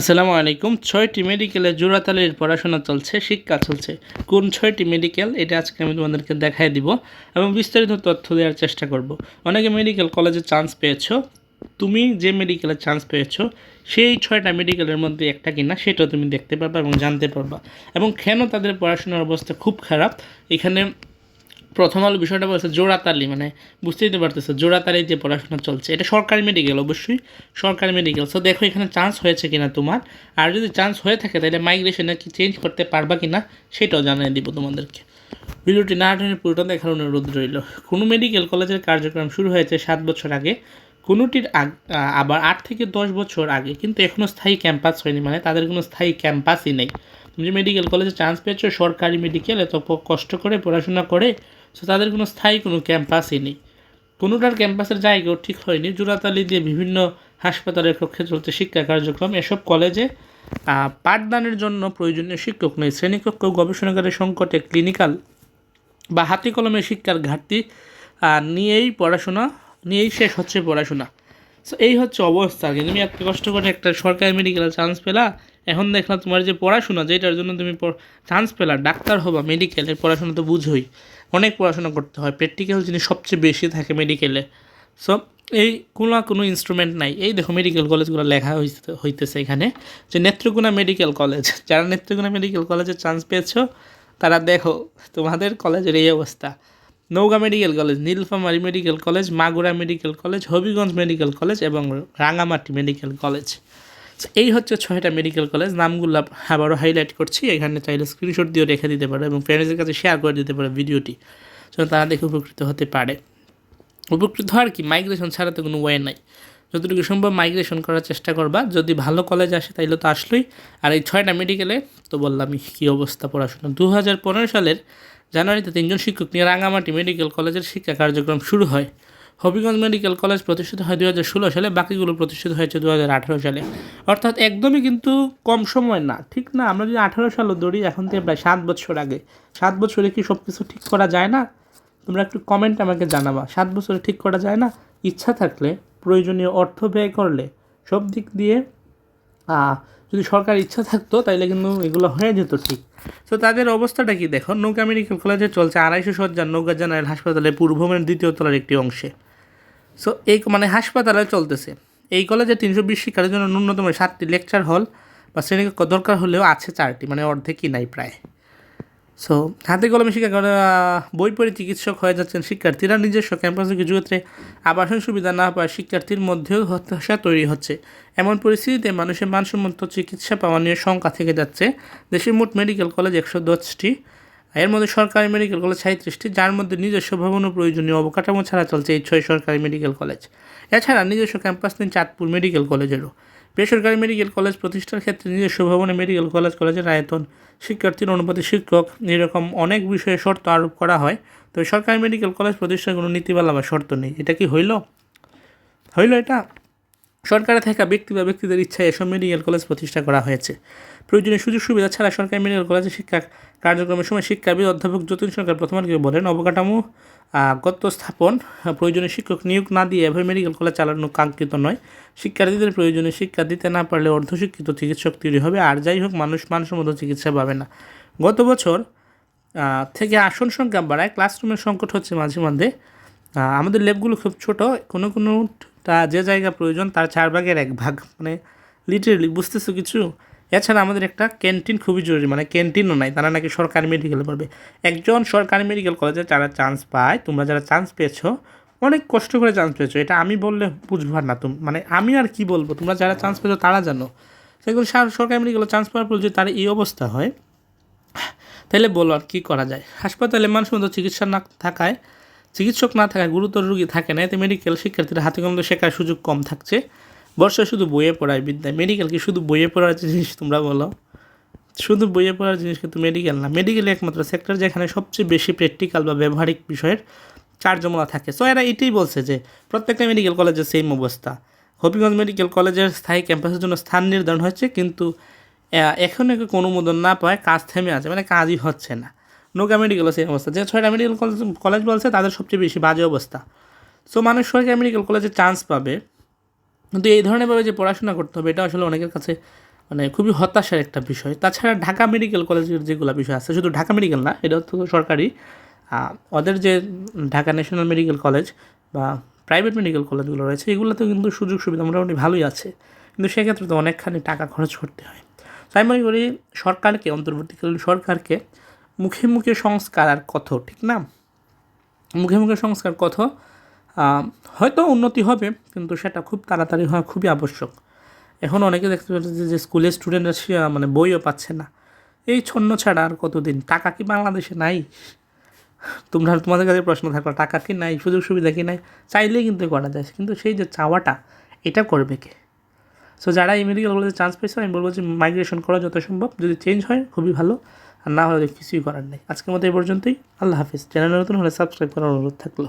আসসালামু আলাইকুম। ছয়টি মেডিকেলে জোড়াতালির পড়াশোনা চলছে, শিক্ষা চলছে। কোন ছয়টি মেডিকেল এটা আজকে আমি তোমাদেরকে দেখাই দিব এবং বিস্তারিত তথ্য দেওয়ার চেষ্টা করব। অনেকে মেডিকেল কলেজে চান্স পেয়েছ, তুমি যে মেডিকেলে চান্স পেয়েছ, সেই ছয়টা মেডিকেলের মধ্যে একটা কিনা সেটাও তুমি দেখতে পারবা এবং জানতে পারবা। এবং কেন তাদের পড়াশোনার অবস্থা খুব খারাপ? এখানে প্রথম আলো বিষয়টা বলছে জোড়াতালি মানে বুঝতেই তো পারতেছে, জোড়াতালি যে পড়াশোনা চলছে। এটা সরকারি মেডিকেল অবশ্যই, সরকারি মেডিকেল সো দেখো এখানে চান্স হয়েছে কিনা তোমার? আর যদি চান্স হয়ে থাকে, তাহলে মাইগ্রেশনে কি চেঞ্জ করতে পারবা কিনা, সেটাও জানিয়ে দিব তোমাদেরকে। ভিডিওটি না টেনে পুরোটা দেখার অনুরোধ রইল। কোনো মেডিকেল কলেজের কার্যক্রম শুরু হয়েছে সাত বছর আগে। কোনোটির আগ- আবার আট থেকে দশ বছর আগে। কিন্তু এখনও স্থায়ী ক্যাম্পাস হয়নি মানে তাদের কোনো স্থায়ী ক্যাম্পাসই নেই। তুমি যে মেডিকেল কলেজে চান্স পেয়েছ, সরকারি মেডিকেল এত কষ্ট করে পড়াশোনা করে সো তাদের কোনো স্থায়ী কোনো ক্যাম্পাসই নেই। কোনোটার ক্যাম্পাসের জায়গাও ঠিক হয়নি। জোড়াতালি দিয়ে বিভিন্ন হাসপাতালের কক্ষে চলছে শিক্ষা কার্যক্রম। এসব কলেজে পাঠদানের জন্য প্রয়োজনীয় শিক্ষক নেই। শ্রেণীকক্ষ গবেষণাগারের সংকটে ক্লিনিক্যাল বা হাতে কলমে শিক্ষার ঘাটতি নিয়েই পড়াশোনা, নিয়েই শেষ হচ্ছে পড়াশোনা। সো এই হচ্ছে অবস্থা। কিন্তু তুমি এত কষ্ট করে একটা সরকারি মেডিকেলে চান্স পেলা এখন দেখলাম তোমার যে পড়াশোনা, যেটার জন্য তুমি চান্স পেলা, ডাক্তার হবা মেডিকেলের পড়াশোনা তো বুঝোই। অনেক পড়াশোনা করতে হয় প্র্যাকটিক্যাল জিনিস সবচেয়ে বেশি থাকে মেডিকেলে সো এই কোনো কোনো ইনস্ট্রুমেন্ট নাই। এই দেখো মেডিকেল কলেজগুলো লেখা হইতে- হইতেছে এখানে। যে নেত্রকোনা মেডিকেল কলেজ যারা নেত্রকোনা মেডিকেল কলেজে চান্স পেয়েছ, তারা দেখো তোমাদের কলেজের এই অবস্থা। নৌকা medical college Nilphamari medical college Magura medical college Habiganj medical college এবং রাঙামাটি মেডিকেল কলেজ এই হচ্ছে ছয়টা মেডিকেল কলেজ নামগুলো আবারও হাইলাইট করছি। এখানে চাইলে স্ক্রিনশট দিয়েও রেখে দিতে পারো এবং ফ্রেন্ডসদের কাছে শেয়ার করে দিতে পারো ভিডিওটি। যেন তারা দেখে উপকৃত হতে পারে। উপকৃত হওয়ার কি? মাইগ্রেশন ছাড়া তো কোনো ওয়ে নাই। যতটুকু সম্ভব মাইগ্রেশন করার চেষ্টা করবা। যদি ভালো কলেজ আসে, তাইলে তো আসলোই। আর এই ছয়টা মেডিকেলে তো বললামই কী অবস্থা পড়াশোনা। দু হাজার পনেরো সালের জানুয়ারিতে তিনজন শিক্ষক নিয়ে রাঙামাটি মেডিকেল কলেজের শিক্ষা কার্যক্রম শুরু হয়। হবিগঞ্জ মেডিকেল কলেজ প্রতিষ্ঠিত হয় দু হাজার ষোলো সালে, বাকিগুলো প্রতিষ্ঠিত হয়েছে দু হাজার আঠারো সালে। অর্থাৎ একদমই কিন্তু কম সময় না, ঠিক না? আমরা যদি আঠারো সালও ধরি, এখন থেকে প্রায় সাত বছর আগে। সাত বছরে কি সব কিছু ঠিক করা যায় না? তোমরা একটু কমেন্ট আমাকে জানাবা। সাত বছরে ঠিক করা যায় না? ইচ্ছা থাকলে, প্রয়োজনীয় অর্থ ব্যয় করলে, সব দিক দিয়ে যদি সরকার ইচ্ছা থাকতো, তাইলে কিন্তু এগুলো হয়ে যেত ঠিক। তো তাদের অবস্থাটা কি? দেখো, নৌকা মেডিকেল কলেজে চলছে আড়াইশো সজ্জার নৌকা জেনারেল হাসপাতালে পূর্বমের দ্বিতীয় তলার একটি অংশে। সো এই মানে হাসপাতালে চলতেছে। এই কলেজে তিনশো বিশ শিক্ষার জন্য ন্যূনতম সাতটি লেকচার হল বা শ্রেণীকক্ষ দরকার হলেও আছে চারটি মানে অর্ধেকই নাই প্রায়। সো হাতে কলমে শিক্ষা বই পড়ে চিকিৎসক হয়ে যাচ্ছেন শিক্ষার্থীরা। নিজস্ব ক্যাম্পাসে কিছু ক্ষেত্রে আবাসন সুবিধা না পাওয়া শিক্ষার্থীর মধ্যেও হতাশা তৈরি হচ্ছে। এমন পরিস্থিতিতে মানুষের মানসম্মত চিকিৎসা পাওয়া নিয়ে শঙ্কা থেকে যাচ্ছে। দেশের মোট মেডিকেল কলেজ একশো দশটি। এর মধ্যে সরকারি মেডিকেল কলেজ সাঁত্রিশটি যার মধ্যে নিজস্ব ভবন ও প্রয়োজনীয় অবকাঠামো ছাড়া চলছে এই ছয় সরকারি মেডিকেল কলেজ। এছাড়া নিজস্ব ক্যাম্পাস নেই চাঁদপুর মেডিকেল কলেজেরও। বেসরকারি মেডিকেল কলেজ প্রতিষ্ঠার ক্ষেত্রে নিজস্ব ভবনে মেডিকেল কলেজ কলেজের আয়তন, শিক্ষার্থীর অনুপাতে শিক্ষক, এরকম অনেক বিষয়ে শর্ত আরোপ করা হয়। তবে সরকারি মেডিকেল কলেজ প্রতিষ্ঠার কোনো নীতিমালা বা শর্ত নেই। এটা কি হইল? হইল এটা? সরকারে থাকা ব্যক্তি বা ব্যক্তিদের ইচ্ছায় এসব মেডিকেল কলেজ প্রতিষ্ঠা করা হয়েছে। প্রয়োজনীয় সুযোগ সুবিধা ছাড়া সরকারি মেডিকেল কলেজে শিক্ষা কার্যক্রমের সময় শিক্ষাবিদ অধ্যাপক যতীন সরকার প্রথম আলোকে বলেন অবকাঠামো গত স্থাপন প্রয়োজনীয় শিক্ষক নিয়োগ না দিয়ে এভাবে মেডিকেল কলেজ চালানো কাঙ্ক্ষিত নয়। শিক্ষার্থীদের প্রয়োজনীয় শিক্ষা দিতে না পারলে অর্ধশিক্ষিত চিকিৎসক তৈরি হবে। আর যাই হোক মানুষ মানসম্মত চিকিৎসা পাবে না। গত বছর থেকে আসন সংখ্যা বাড়ায় ক্লাসরুমের সংকট হচ্ছে মাঝে আহ, আমাদের ল্যাবগুলো খুব ছোট কোনো কোনোটা যে জায়গা প্রয়োজন, তার চার ভাগের এক ভাগ। মানে লিটারেলি বুঝতেছো কিছু? এছাড়া আমাদের একটা ক্যান্টিন খুবই জরুরি মানে ক্যান্টিনও নাই, তারা নাকি সরকারি মেডিকেলে পড়বে। একজন সরকারি মেডিকেল কলেজে যারা চান্স পায়, তোমরা যারা চান্স পেয়েছ, অনেক কষ্ট করে চান্স পেয়েছ। এটা আমি বললে বুঝবার না তুমি মানে আমি আর কি বলব? তোমরা যারা চান্স পেয়েছ, তারা জানো। সেগুলো সরকারি মেডিকেলে চান্স পাওয়ার পর যদি তার এই অবস্থা হয়, তাহলে বলো আর কী করা যায়? হাসপাতালে মানসম্মত চিকিৎসা না থাকায় চিকিৎসক না থাকায় গুরুতর রোগী থাকে না। এতে মেডিকেল শিক্ষার্থীরা হাতে কলমে শেখার সুযোগ কম থাকছে। বর্ষায় শুধু বইয়ে পড়ায় বিদ্যায় মেডিকেল কি শুধু বইয়ে পড়ার জিনিস তোমরা বলো? শুধু বইয়ে পড়ার জিনিস কিন্তু মেডিকেল না। মেডিকেল একমাত্র সেক্টর যেখানে সবচেয়ে বেশি প্র্যাকটিক্যাল বা ব্যবহারিক বিষয়ের চার্জমলা থাকে। সো এরা এটাই বলছে যে, প্রত্যেকটা মেডিকেল কলেজের সেম অবস্থা। হবিগঞ্জ মেডিকেল কলেজের স্থায়ী ক্যাম্পাসের জন্য স্থান নির্ধারণ হচ্ছে কিন্তু এখন কেউ অনুমোদন না পায় কাজ থেমে আছে। মানে কাজই হচ্ছে না। নৌকা মেডিকেলও সেই অবস্থা। যে ছয়টা মেডিকেল কলেজ কলেজ বলছে, তাদের সবচেয়ে বেশি বাজে অবস্থা। সো মানুষ সরকারি মেডিকেল কলেজে চান্স পাবে। কিন্তু এই ধরনেরভাবে যে পড়াশোনা করতে হবে, এটা আসলে অনেকের কাছে মানে খুবই হতাশার একটা বিষয়। তাছাড়া ঢাকা মেডিকেল কলেজের যেগুলো বিষয় আছে, শুধু ঢাকা মেডিকেল না, এটা তো সরকারি। ওদের যে ঢাকা ন্যাশনাল মেডিকেল কলেজ বা প্রাইভেট মেডিকেল কলেজগুলো রয়েছে এগুলোতে কিন্তু সুযোগ সুবিধা মোটামুটি ভালোই আছে। কিন্তু সেক্ষেত্রে তো অনেকখানি টাকা খরচ করতে হয়। তাই মনে করি সরকারকে, অন্তর্বর্তীকালীন সরকারকে মুখে মুখে সংস্কার আর কত ঠিক না? মুখে মুখে সংস্কার আহ, হয়তো উন্নতি হবে কিন্তু সেটা খুব তাড়াতাড়ি হওয়া খুবই আবশ্যক। এখন অনেকে দেখতে পাচ্ছে যে স্কুলের স্টুডেন্টরা মানে বইও পাচ্ছে না। এই ছন্ন ছাড়া আর কতদিন? টাকা কি বাংলাদেশে নাই? তোমরা তোমাদের কাছে প্রশ্ন থাকল টাকা কি নাই? সুযোগ সুবিধা কি নাই? চাইলেই কিন্তু করা যায় কিন্তু সেই যে চাওয়াটা এটা করবে কে? সো যারা এই মেডিকেল কলেজে চান্স পেয়েছে আমি বলব যে মাইগ্রেশন করা যত সম্ভব। যদি চেঞ্জ হয় খুবই ভালো। আর না হলে কিছুই করার নেই। আজকের মতো এই পর্যন্তই। আল্লাহ হাফিজ। চ্যানেল নতুন হলে সাবস্ক্রাইব করার অনুরোধ থাকল।